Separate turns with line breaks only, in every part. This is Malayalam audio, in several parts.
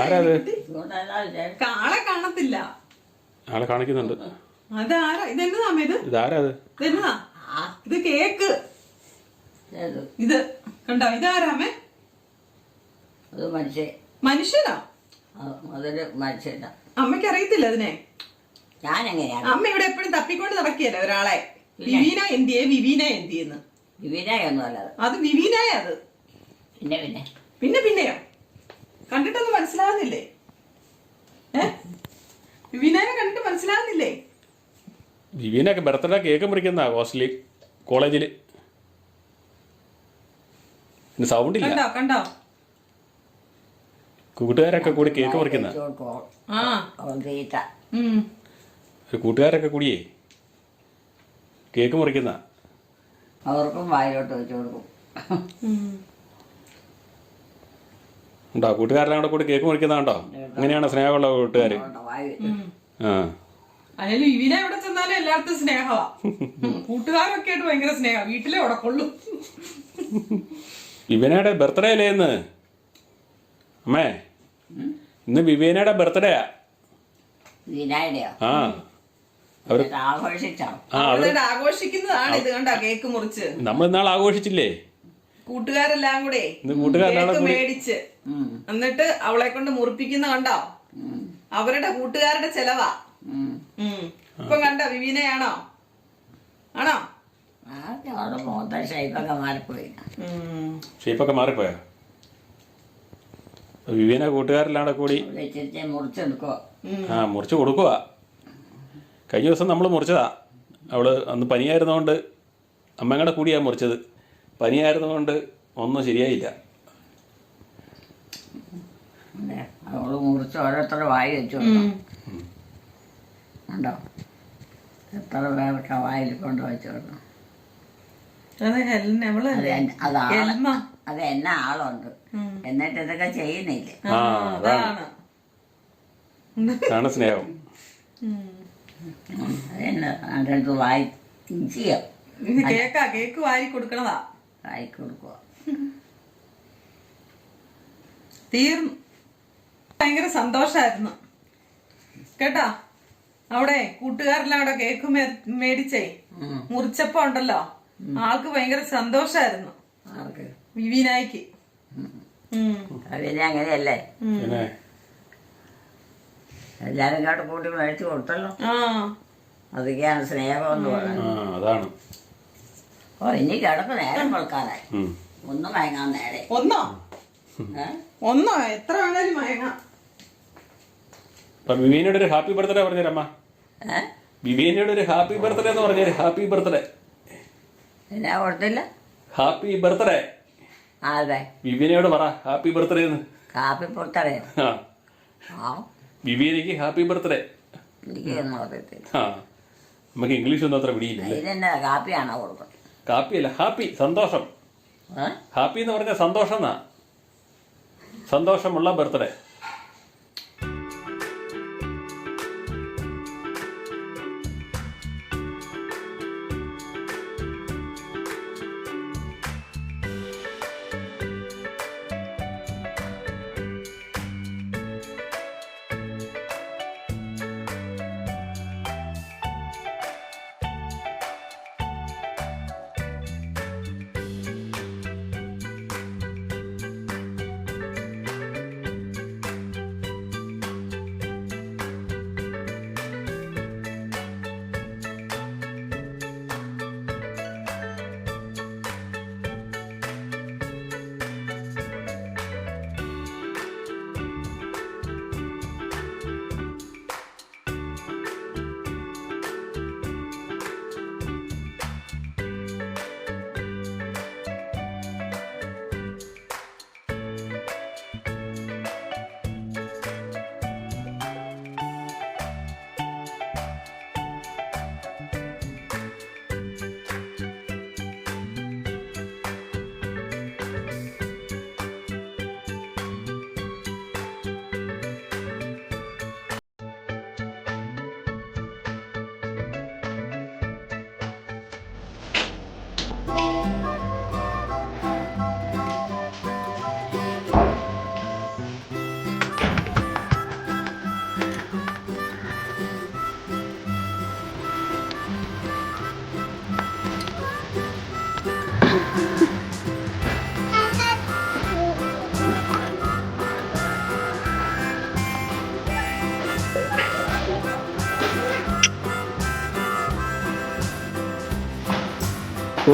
ആരാ അത്
അതുകൊണ്ട് എന്താ വിചാരം
കാളെ കാണത്തില്ല.
ആളെ കാണിക്കുന്നുണ്ട്.
അതാരാ? ഇതെന്നതാ ഇത്?
ഇതാരാ അത്
ഇതെന്നതാ ഇത് കേക്ക്. ഇത് കണ്ടോ? ഇതാരാമേ
അത് മനുഷ്യൻ
മനുഷ്യനാ
അതൊരു മനുഷ്യനാ.
അമ്മയ്ക്ക് അറിയത്തില്ല അതിനെ.
ഞാനെങ്ങനെയാണ്
അമ്മ ഇവിടെ എപ്പോഴും തപ്പിക്കൊണ്ട് നടക്കിയല്ലേ ഒരാളെ? വിവീന എന്തിയെ? വിവീന എന്തിയെന്ന്.
വിവിനായൊന്നും അല്ലത്
അത് വിവീനായ അത്.
പിന്നെ പിന്നെ?
പിന്നെ പിന്നെയോ? കണ്ടിട്ടൊന്നും മനസ്സിലാവുന്നില്ലേ? ഏ? വിവീനാനെ കണ്ടിട്ട് മനസ്സിലാവുന്നില്ലേ?
വിവീനൊക്കെ ബർത്ത്ഡേ കേക്ക് മുറിക്കുന്ന ഹോസ്റ്റലിൽ കോളേജിൽ സൗണ്ട് ഇല്ല.
കണ്ടോ കണ്ടോ?
കൂട്ടുകാരൊക്കെ കൂടി കേക്ക് മുറിക്കുന്ന.
ആ.
അവൻ തീറ്റ.
ഉം.
ഒരു കൂട്ടുകാരൊക്കെ കൂടിയേ കേക്ക് മുറിക്കുന്ന.
അവർക്കും വായിലോട്ട് വെച്ചു കൊടുക്കും.
ഉം.
ഉണ്ടോ? കൂട്ടുകാരെല്ലാം കൂടെ കൂടി കേക്ക് മുറിക്കുന്നതാണ്ടോ? അങ്ങനെയാണ് സ്നേഹമുള്ള കൂട്ടുകാർ
ഇവനയുടെ.
ആ
എവിടെ ചെന്നാലും എല്ലായിടത്തും സ്നേഹമാ കൂട്ടുകാരൊക്കെ ആയിട്ട് ഭയങ്കര സ്നേഹം വീട്ടിലെ ഉടക്കൊള്ളു
വിവേനയുടെ ബർത്ത്ഡേ അല്ലേ ഇന്ന്? അമ്മേ ഇന്ന് വിവേനയുടെ ബർത്ത്ഡേയാ
ആഘോഷിച്ചോ?
ആ
ആഘോഷിക്കുന്നതാണ് ഇത് കണ്ടാ കേക്ക് മുറിച്ച്.
നമ്മൾ ഇന്നാൾ ആഘോഷിച്ചില്ലേ?
കൂട്ടുകാരെല്ലാം കൂടെ കേക്ക് മേടിച്ച്. എന്നിട്ട് അവളെ കൊണ്ട് മുറിപ്പിക്കുന്ന കണ്ടോ? അവരുടെ കൂട്ടുകാരുടെ ചെലവാ. ഇപ്പൊ കണ്ടോ വിവീനയാണോ? ആണോ?
ഷേപ്പൊക്കെ മാറിപ്പോയി.
വിവീന കൂട്ടുകാരെല്ലാം കൂടെ ആ മുറിച്ച് കൊടുക്കുക കഴിഞ്ഞ ദിവസം നമ്മൾ മുറിച്ചതാ. അവൾ അന്ന് പനിയായിരുന്നോണ്ട് അമ്മയുടെ കൂടിയാ മുറിച്ചത്. പനിയായിരുന്നതുകൊണ്ട് ഒന്നും ശരിയായില്ല.
അവൾ മുറിച്ച് ഓരോരുത്തരുടെ വായി വെച്ചു. ഉണ്ടോ എത്ര പേർക്ക് വായിൽ കൊണ്ട് വെച്ചു
അത്
എന്നെ ആളുണ്ട്. എന്നിട്ട് ഇതൊക്കെ ചെയ്യുന്നില്ലേ?
അതാണ്. സ്നേഹം.
അതെന്നെ. വായി
ചെയ്യാം കേക്കാ കേക്ക് വാരി കൊടുക്കണതാ.
വായി കൊടുക്കുക
തീർന്നു. ഭയങ്കര സന്തോഷായിരുന്നു. കേട്ടോ? അവിടെ കൂട്ടുകാരെല്ലാം അവിടെ കേക്ക് മേടിച്ചേ. മുറിച്ചപ്പോ ഉണ്ടല്ലോ. ആൾക്ക് ഭയങ്കര സന്തോഷായിരുന്നു. വിവിനായിക്ക്.
അങ്ങനെയല്ലേ? എല്ലാരും കേട്ട് മേടിച്ചു കൊടുത്തല്ലോ.
ആ.
അതൊക്കെയാണ് സ്നേഹം എന്ന് പറയുന്നത്.
ആ അതാണ്.
ഓ ഇനി കിടക്ക് നേരം. മയങ്ങാൻ നേരെ.
ഒന്നോ? ഒന്നോ? എത്ര വേണേലും മയങ്ങാം.
ഒരു ഹാപ്പി ബർത്ത്ഡേ പറഞ്ഞേരമ്മ.
ഏ?
വിവേനയുടെ ഒരു ഹാപ്പി ബർത്ത്ഡേ എന്ന് പറഞ്ഞേര്. Happy birthday.
എന്നാ കൊടുത്തില്ല?
Happy birthday.
അതെ.
വിവേനയോട് പറ ഹാപ്പി ബർത്ത്ഡേ എന്ന്. ഹാപ്പി
ബർത്ത്ഡേ
വിവേനയ്ക്ക് ഹാപ്പി ബർത്ത്ഡേ.
അറിയത്തില്ല.
നമുക്ക് ഇംഗ്ലീഷ് ഒന്നും അത്ര
വിടിയില്ല കാപ്പിയാണോ കൊടുക്കുന്നത്?
കാപ്പിയല്ല ഹാപ്പി സന്തോഷം. ഹാപ്പി എന്ന് പറഞ്ഞാൽ സന്തോഷം എന്നാ? സന്തോഷമുള്ള ബർത്ത്ഡേ.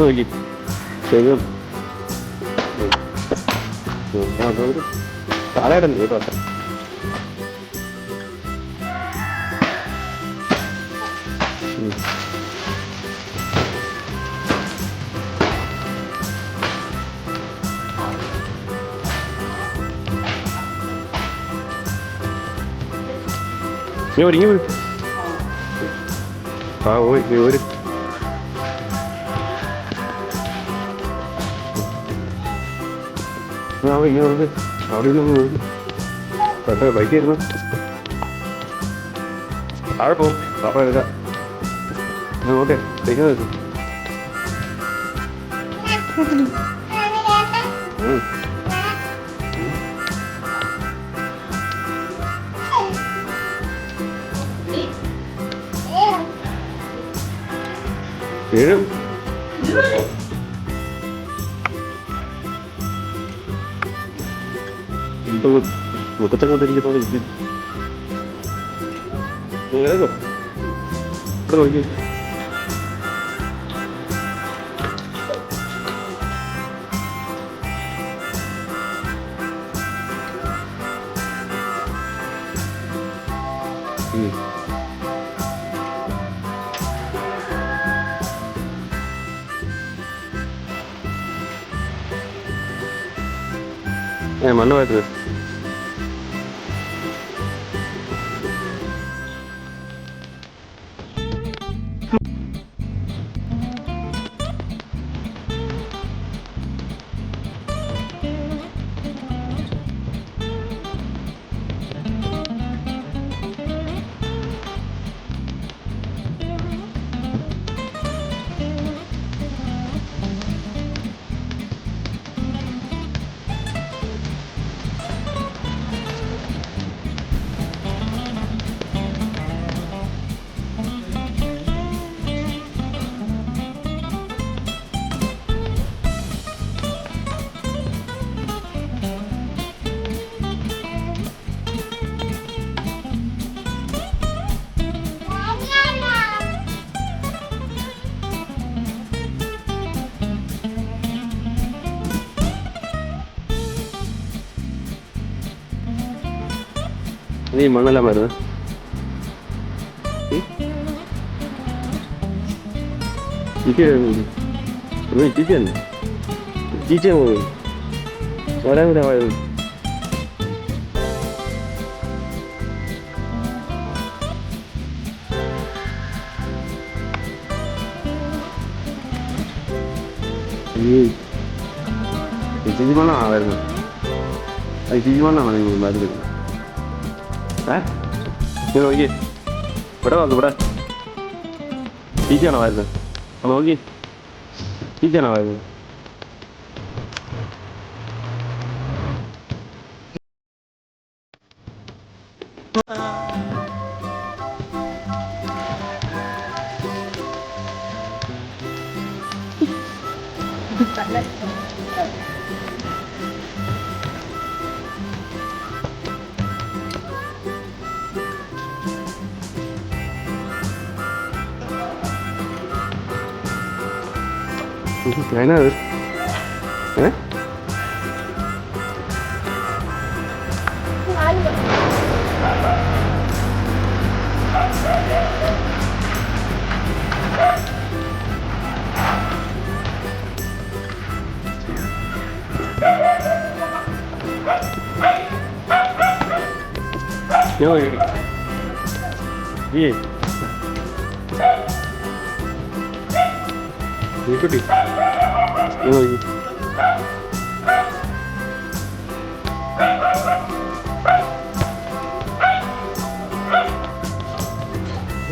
നോക്കി. ശരിയും താഴെയിടല്ലേ കേട്ടോ നീ ഒരുങ്ങി. ആ നീ ഒരു ആ ഇങ്ങനെ വന്ന് അവിടെ നിന്ന് നോക്കി പെട്ടെന്ന് ബൈക്ക് ഇരുന്നു താഴെ പോകും പാപ്പ എടുക്കാം ഓക്കെ ബൈക്ക് നിൽക്കും വീഴും ഇപ്പൊ മുഖത്തങ്ങോട്ട് ഇരിക്കുന്നത് ഇത് ഇങ്ങനെയൊക്കെ ഇവിടെ നോക്കി ഉം. ഏ മണ്ണ് പോയത് നീ മണ്ണെല്ലാം വരുന്നത് ചീച്ച തന്നെ. ചീച്ച പോയി. വരാൻ കൂടെ പോയത് ചേച്ചി മണ്ണാണ് വരുന്നത്. അത് ചേച്ചി മണ്ണാണ് നിങ്ങൾ വരുന്നത് ഏ? നോക്കി ഇവിടെ നോക്ക് ഇവിടെ. ടീച്ചറാണോ വരുന്നത് നോക്കി ടീച്ചറാണോ വരുന്നത് Yo, ഈ നീ കുട്ടി നീ നോക്കി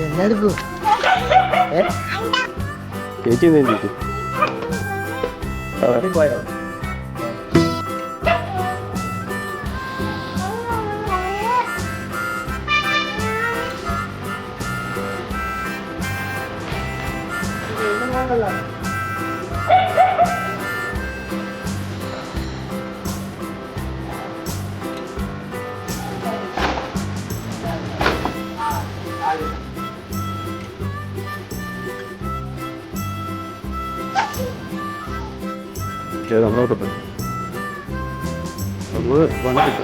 എന്നെടുക്കും
ചേച്ചി എന്തെങ്കിലും
ഏത് നമ്മളെ തൊട്ട് നമ്മൾ വന്നിട്ട്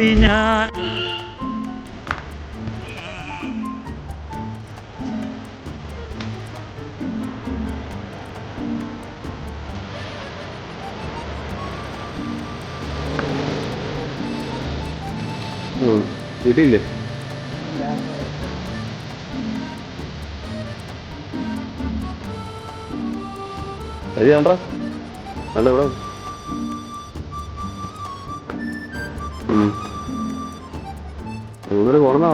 എങ്ങോട്ടാണ് വീട്ടിലില്ലേ അത് ചെയ്യണ്ട നല്ല ഇവിടെ.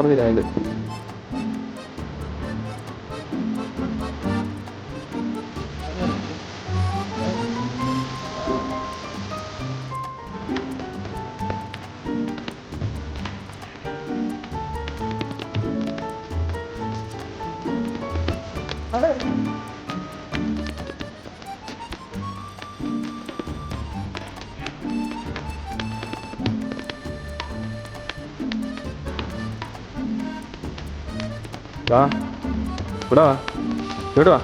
പറഞ്ഞില്ല അതിന്റെ വാ. ഇവിടെ വാ. ഇവിടെ വാ.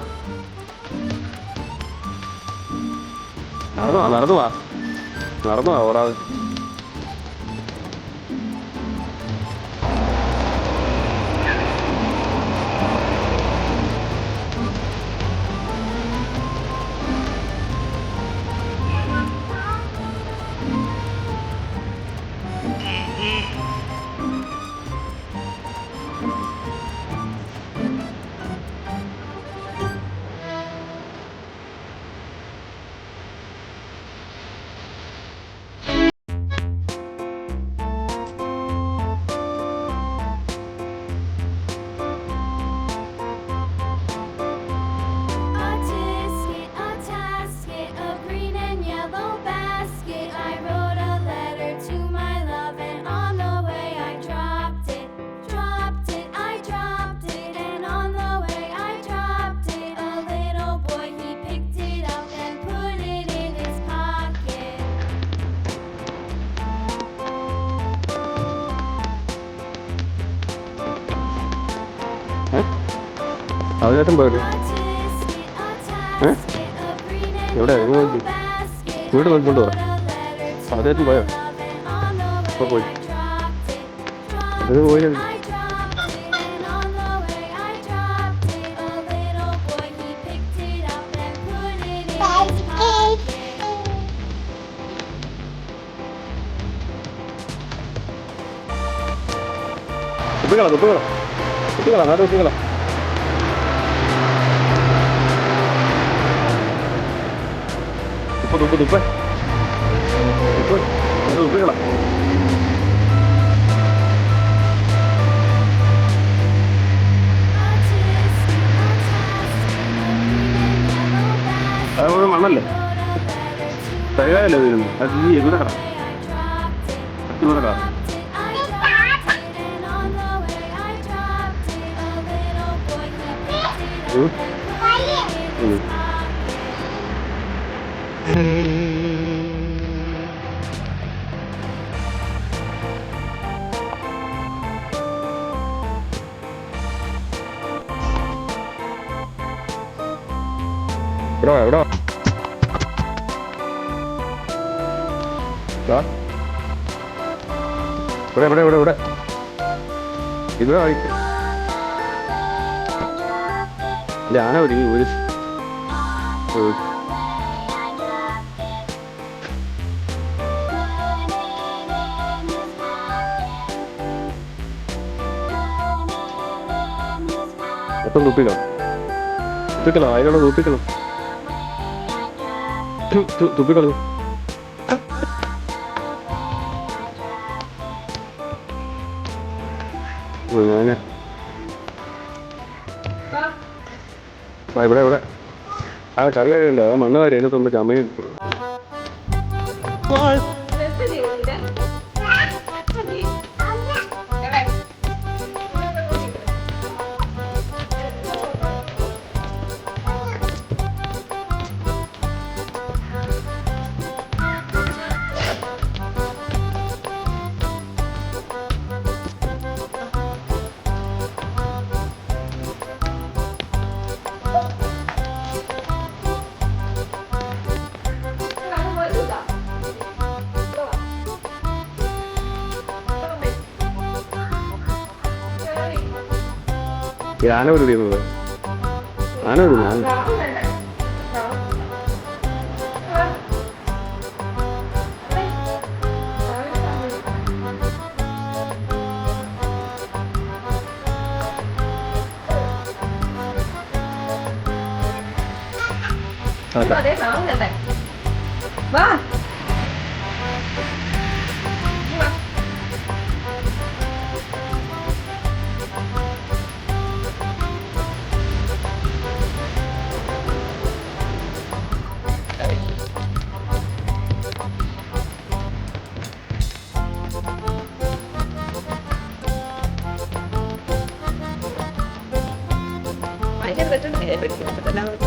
നടന്നു വാ നടന്നു വാ. നടന്നു വാ ഓടാതെ അവചേട്ടൻ പോയത്
and
എവിടെ? നോക്കി. വീട് നോക്കിക്കൊണ്ട് വാ.
I wrote a letter to
അവചേട്ടൻ പോയോ
ഇപ്പൊ
പോയി. ഇത് പോയി തുപ്പിക്കളാ തുപ്പിക്കളാ തുപ്പിക്കളാ നാട്ട് തുപ്പിക്കളാ തുപ്പ് തുപ്പ് തുപ്പ്. തുപ്പ്. അത് തുപ്പിക്കളാ അത് മുഴുവൻ മണ്ണല്ലേ? തകയല്ലേ വരുന്നു അത് ഈ എവിടെ കട ഇവിടെ കട ഉം. ആന ഒരുങ്ങി ഒരു ഒരു- മൊത്തം തുപ്പിക്കണം. തുപ്പിക്കണം അതിനോട് തുപ്പിക്കണം. തു- ഇവിടെ ഇവിടെ. ആ കറി കഴിയണ്ട മണ്ണ് കാര്യം അതിനകത്തുണ്ട് ചമയും
ആന ഒരു തീർന്നത് ആന ഒരു 但是。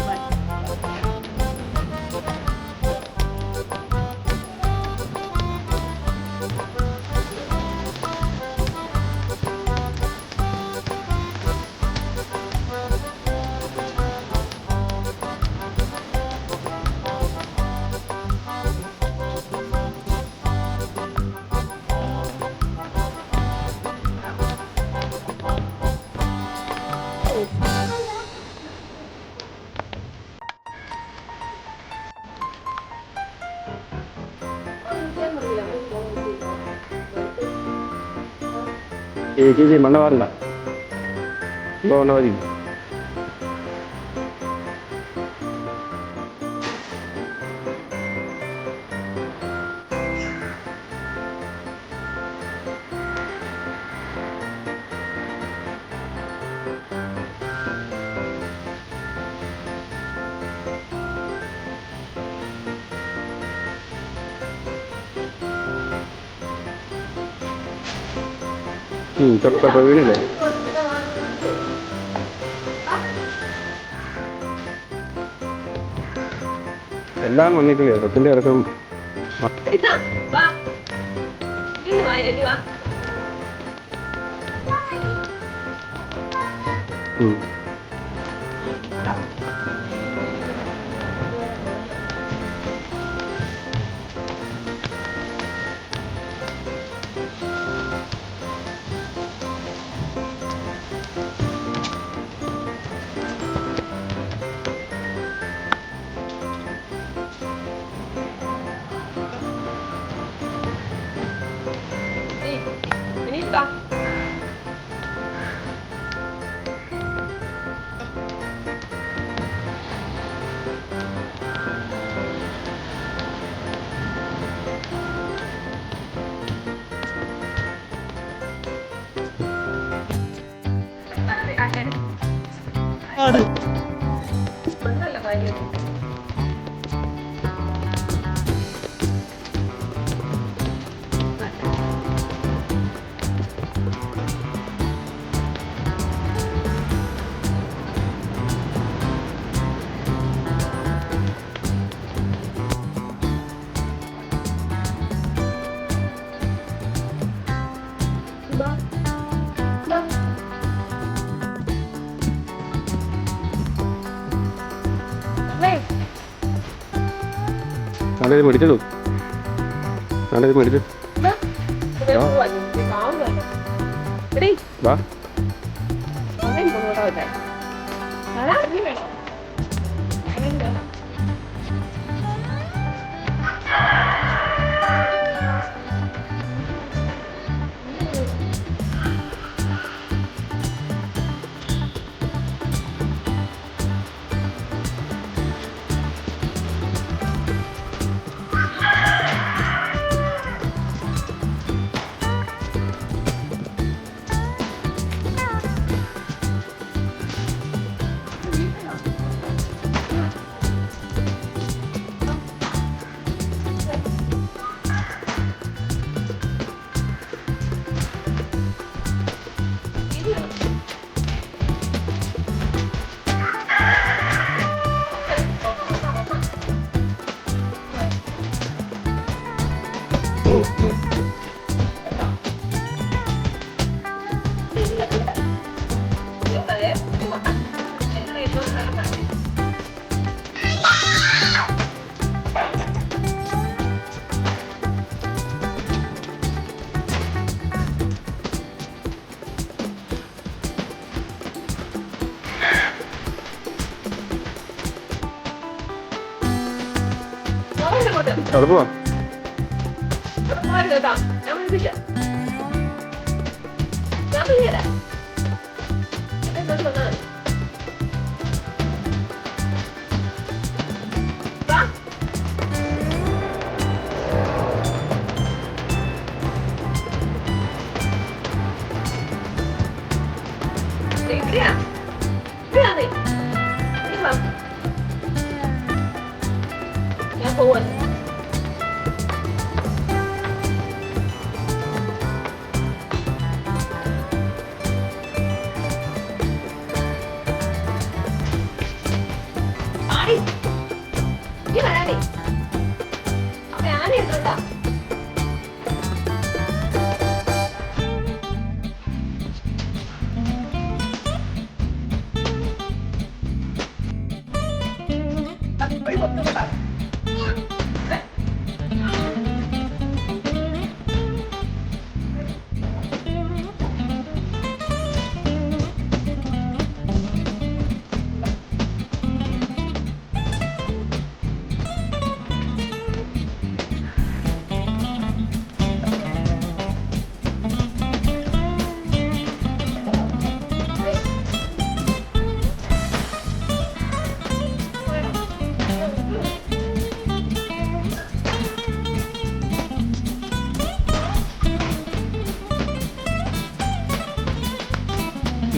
ഏ ചേച്ചി മണ്ണ തൊട്ടപ്പോ വീടില്ലേ എല്ലാം വന്നിട്ടില്ലേ തൊട്ടിന്റെ ഇറക്കം ഉം. നാളെ ഇത് മേടിച്ചോ നാളെ ഇത് മേടിച്ചു വാ
അവിടെ പോവാ.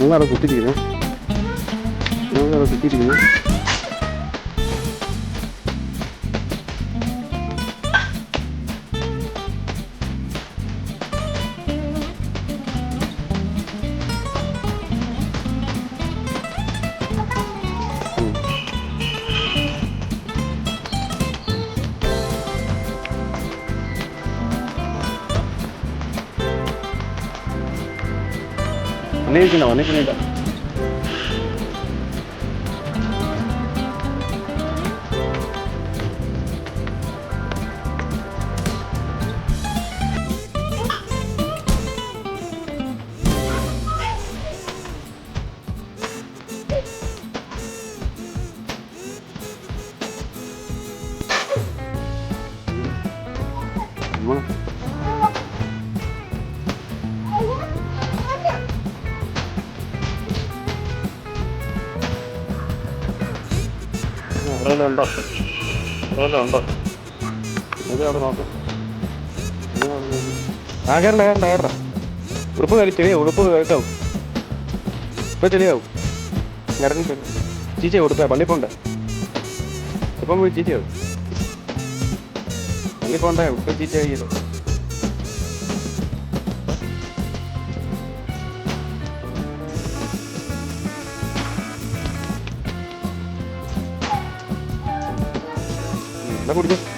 നിങ്ങളവിടെ കുത്തിരിക്കുന്നു നിങ്ങളവിടെ കുത്തിരിക്കുന്നു ネジなわネジネジ。അവിടെ ഉണ്ടോ അവിടെ നോക്ക്. ആ കയറണ്ട കയറണ്ട കയറണ്ട ഉടുപ്പ് കളി ചെളിയാവും ഉടുപ്പ് കേൾക്കാവും. ഇപ്പൊ ചെളിയാവും. ചീച്ചയാവും ഉടുപ്പ പള്ളിപ്പോണ്ട. ഇപ്പം പോയി ചീച്ചയാവും പള്ളിപ്പോണ്ട ചീച്ച ചീച്ചയായില്ലോ എന്നാ കുടിച്ചു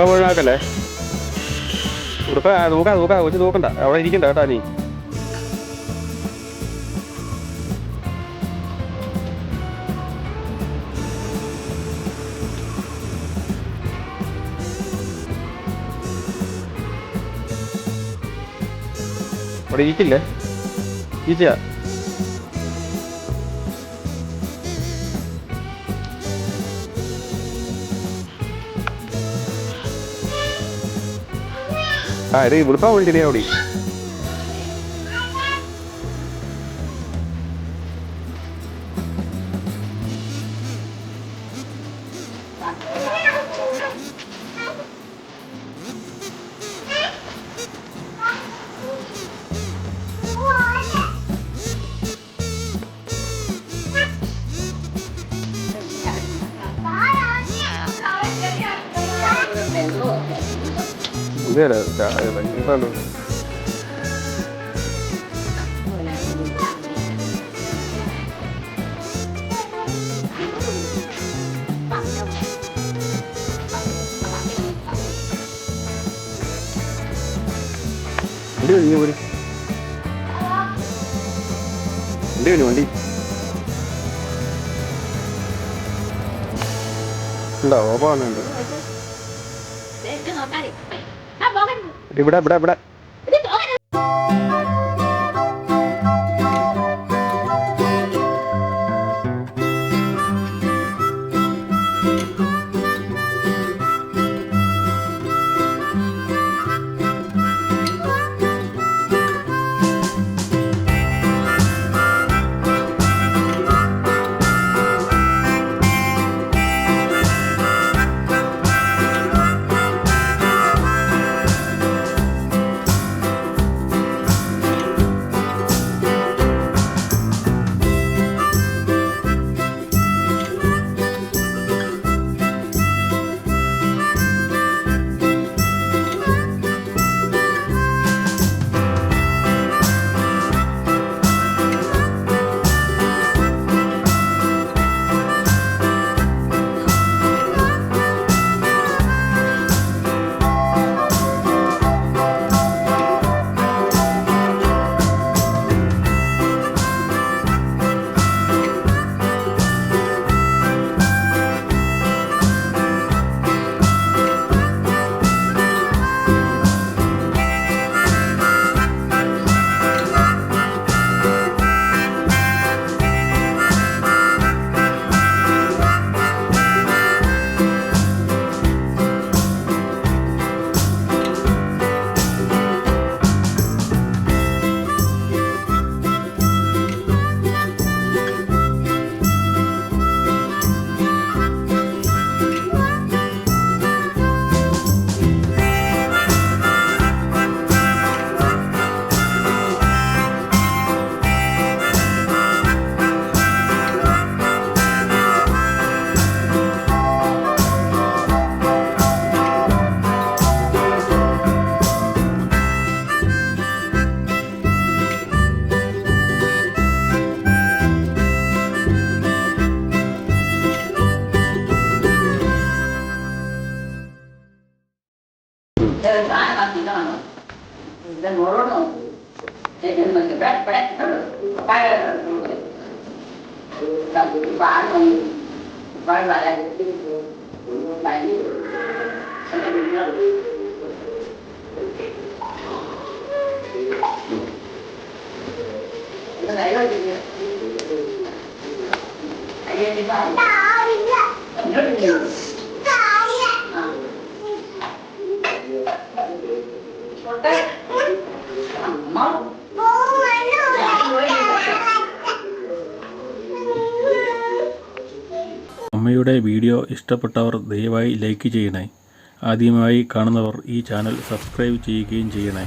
ഉടുപ്പ മുഴുവനാക്കല്ലേ ഉടുപ്പ നോക്കാം നോക്കാം കൊച്ചു നോക്കണ്ട. അവിടെ ഇരിക്കണ്ട കേട്ടാ നീ. അവിടെ ഇരിക്കില്ലേ? ഈച്ചയാ ആ ഇത് ഉടുപ്പാ വേണ്ടിയില്ലേ അവിടെ ഇതേല ഭയങ്കര വണ്ടി നീ പോര് വണ്ടി വരും വണ്ടി ഉണ്ടോ ഓപ്പാണുണ്ട്
ഇത്
ഇവിടെ ഇവിടെ ഇവിടെ.
respect her, fire her. Là cũng phá không, phá lại là cái tin của của đại lý. Cái này nó gì vậy? Anh em đi vào. Rất nhiều.
അമ്മയുടെ വീഡിയോ ഇഷ്ടപ്പെട്ടവർ ദയവായി ലൈക്ക് ചെയ്യണേ. ആദ്യമായി കാണുന്നവർ ഈ ചാനൽ സബ്സ്ക്രൈബ് ചെയ്യുകയും ചെയ്യണേ.